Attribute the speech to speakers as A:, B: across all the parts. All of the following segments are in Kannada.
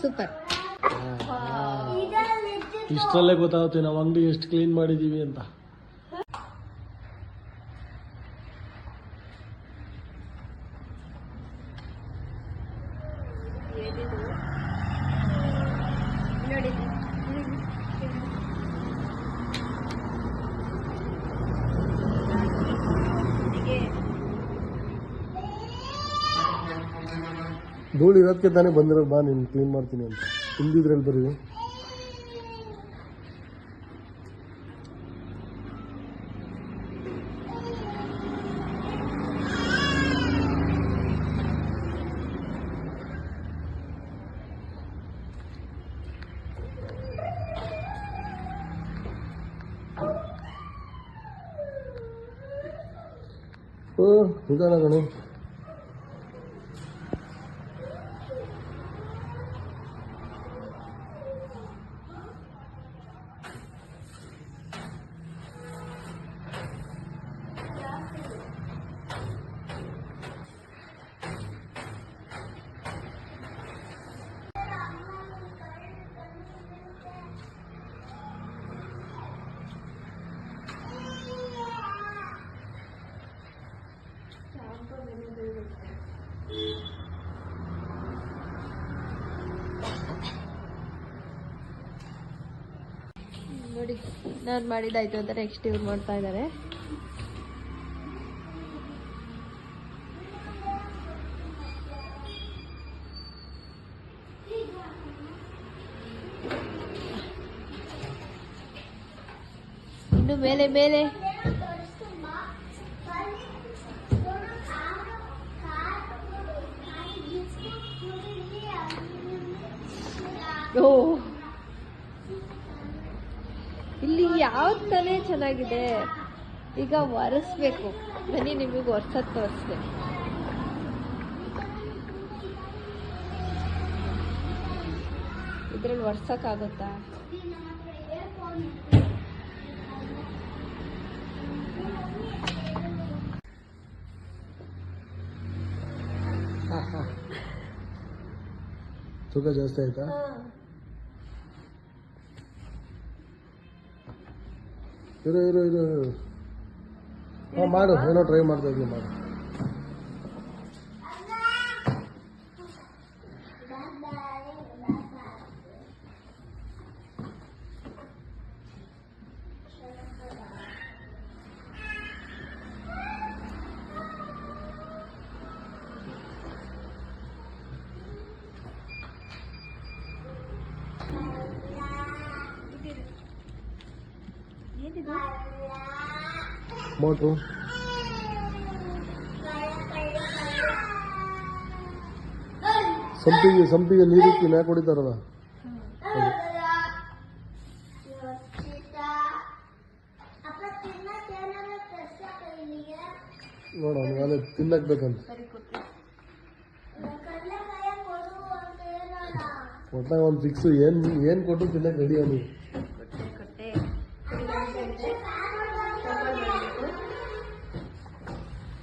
A: ಸೂಪರ್
B: ಇಷ್ಟರಲ್ಲೇ ಗೊತ್ತಾಗುತ್ತೆ ನಾವು ಅಂಗಡಿ ಎಷ್ಟು ಕ್ಲೀನ್ ಮಾಡಿದೀವಿ ಅಂತ.
A: ನೋಡಿ.
B: ಧೂಳು ಇರೋದಕ್ಕೆ ತಾನೇ ಬಂದಿರೋ ಬಾ ನೀನು ಕ್ಲೀನ್ ಮಾಡ್ತೀನಿ ಅಂತ. ಇಲ್ದಿದ್ರಲ್ಲಿ ಬರೀ. ಓ ನಿಧಾನ ಗಣಿ
A: ನೋಡಿ ನಾನು ಮಾಡಿದ್ದಾಯ್ತು ಅಂತ ನೆಕ್ಸ್ಟ್ ಇವ್ರು ಮಾಡ್ತಾ ಇದ್ದಾರೆ ಇನ್ನು ಮೇಲೆ ಮೇಲೆ. ಓ ಇಲ್ಲಿ ಯಾವ್ದು ತಾನೇ ಚೆನ್ನಾಗಿದೆ ಈಗ ಒರೆಸ್ಬೇಕು. ಬನ್ನಿ ನಿಮಗೆ ಒರ್ಸದ್ ತೋರಿಸ್ದೆ ಇದ್ರಲ್ಲಿ ಒರ್ಸಕ್ಕಾಗುತ್ತಾ?
B: ತೂಕ ಜಾಸ್ತಿ ಆಯ್ತಾ? ಇರು ಇರು ಇರು ಇರು. ಹಾಂ ಮಾಡು ಏನೋ ಟ್ರೈ ಮಾಡ್ತಾ ಇದ್ದೀನಿ ಮಾಡು. ಮೋಟ್ರು ಸಂಪಿಗೆ ಸಂಪಿಗೆ ನೀರಿಕ್ಕಿ ಮ್ಯಾಕ್ ಹೊಡಿತಾರಲ್ಲ ನೋಡ, ಅವನಿಗೆ ತಿನ್ನಕ್ ಬೇಕಂತ. ಒಟ್ಟಾಗ ಒಂದು ಫಿಕ್ಸ್ ಏನು ಏನು ಕೊಟ್ಟು ತಿನ್ನಕ್ಕೆ ರೆಡಿ ಅವನಿಗೆ.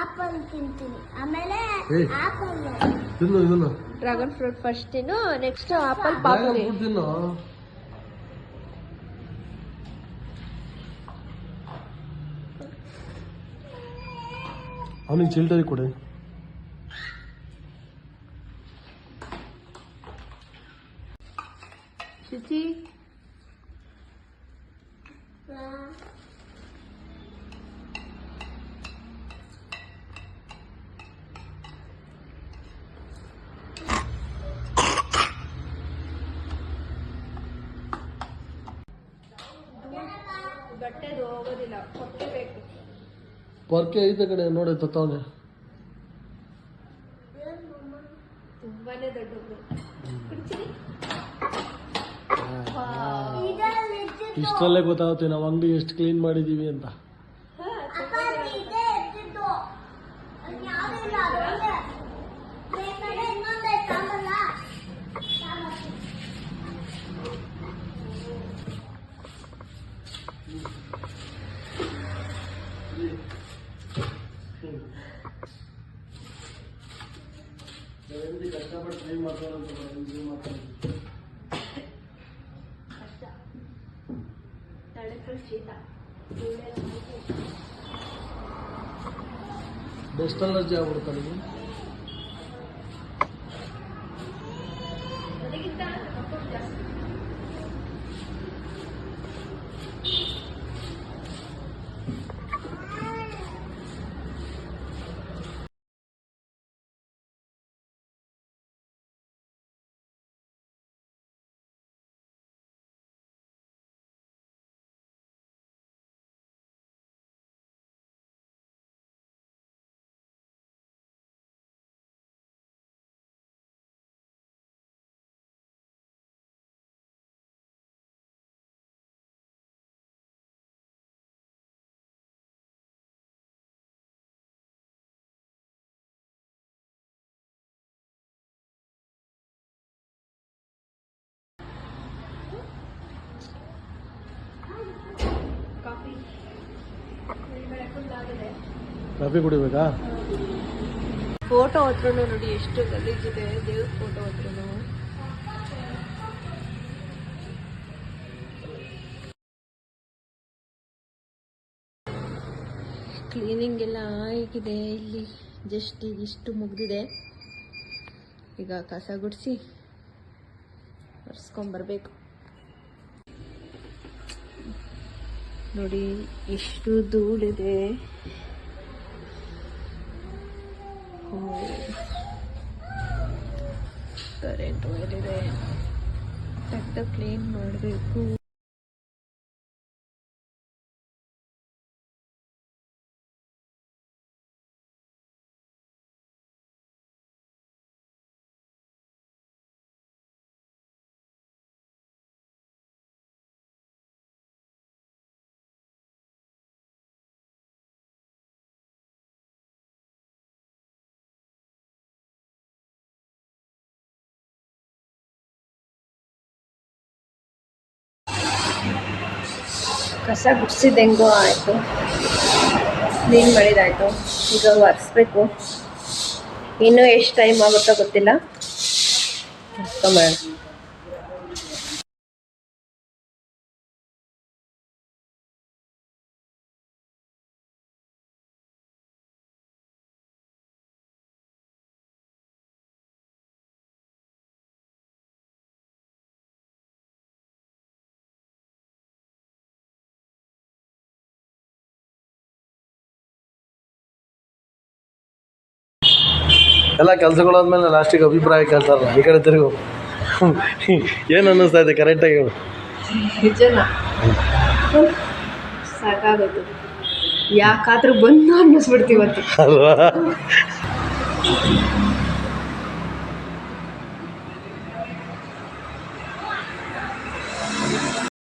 C: ಆಪಲ್ ತಿಂತೀನಿ ಆಮೇಲೆ
B: ಏಯ್
C: ಆಪಲ್
B: ತಿನ್ನು ಇದನ್ನ
A: ಡ್ರ್ಯಾಗನ್ ಫ್ರೂಟ್ ಫಸ್ಟ್ ತಿನ್ನು ನೆಕ್ಸ್ಟ್ ಆಪಲ್
B: ಡ್ರ್ಯಾಗನ್
A: ಪಾಪುಲಿ
B: ಫ್ರೂಟ್ ತಿನ್ನು ಅವನಿಗೆ ಚಿಲ್ಟರಿ ಕೊಡಿ
A: ಹೋಗೋದಿಲ್ಲ
B: ಪೊರ್ಕೆ ಐತೆ ಕಡೆ ನೋಡಿ ತತ್ತವನೆ.
A: ತುಂಬಾನೇ ದೊಡ್ಡದು.
B: ಇಷ್ಟರಲ್ಲೇ ಗೊತ್ತಾಗುತ್ತೆ ನಾವು ಅಂಗಡಿ ಎಷ್ಟು ಕ್ಲೀನ್ ಮಾಡಿದೀವಿ ಅಂತ. ಕಷ್ಟಪಟ್ಟು ಕ್ಲೀನ್
A: ಕಷ್ಟ ತಡೆಕಲ್ ಶೀತ
B: ಬೆಸ್ಟ್ ಅಲರ್ಜಿ ಆಗ್ಬಿಡುತ್ತೆ
A: ಕಾಫಿ
B: ಕುಡಿಬೇಕಾ?
A: ಫೋಟೋ ಹತ್ರ ನೋಡಿ, ಎಷ್ಟು ಗಲೀಜಿದೆ. ದೇವ್ರ ಫೋಟೋ ಹತ್ರ ಕ್ಲೀನಿಂಗ್ ಎಲ್ಲ ಆಗಿದೆ ಇಲ್ಲಿ. ಜಸ್ಟ್ ಈಗ ಇಷ್ಟು ಮುಗ್ದಿದೆ. ಈಗ ಕಸ ಗುಡಿಸಿ ಒರೆಸ್ಕೊಂಬರ್ಬೇಕು. ನೋಡಿ ಎಷ್ಟು ಧೂಳಿದೆ. ಕರೆಂಟ್ ವೈರ್ ಇದೆ ಕ್ಲೀನ್ ಮಾಡಬೇಕು. ಕಸ ಗುಡಿಸಿದ್ದೆಂಗೋ ಆಯಿತು. ಕ್ಲೀನ್ ಮಾಡಿದಾಯಿತು. ಈಗ ಒರೆಸ್ಬೇಕು. ಇನ್ನೂ ಎಷ್ಟು ಟೈಮ್ ಆಗುತ್ತೋ ಗೊತ್ತಿಲ್ಲ. ಒರೆಸ್ಕೊಂಬೇಡ
B: ಎಲ್ಲ ಕೆಲಸಗಳಾದ್ಮೇಲೆ ಲಾಸ್ಟಿಗೆ ಅಭಿಪ್ರಾಯ ಕೇಳ್ತಾರಲ್ಲ ಈ ಕಡೆ ತಿರುಗು. ಏನು ಅನ್ನಿಸ್ತಾ ಇದೆ ಕರೆಕ್ಟಾಗಿ ಹೇಳು.
A: ನಿಜನ? ಸಾಕಾಗೋಯ್ತು. ಯಾಕಾದ್ರೂ ಬಂದು ಅನ್ನಿಸ್ಬಿಡ್ತೀವತ್ತು
B: ಅಲ್ವಾ?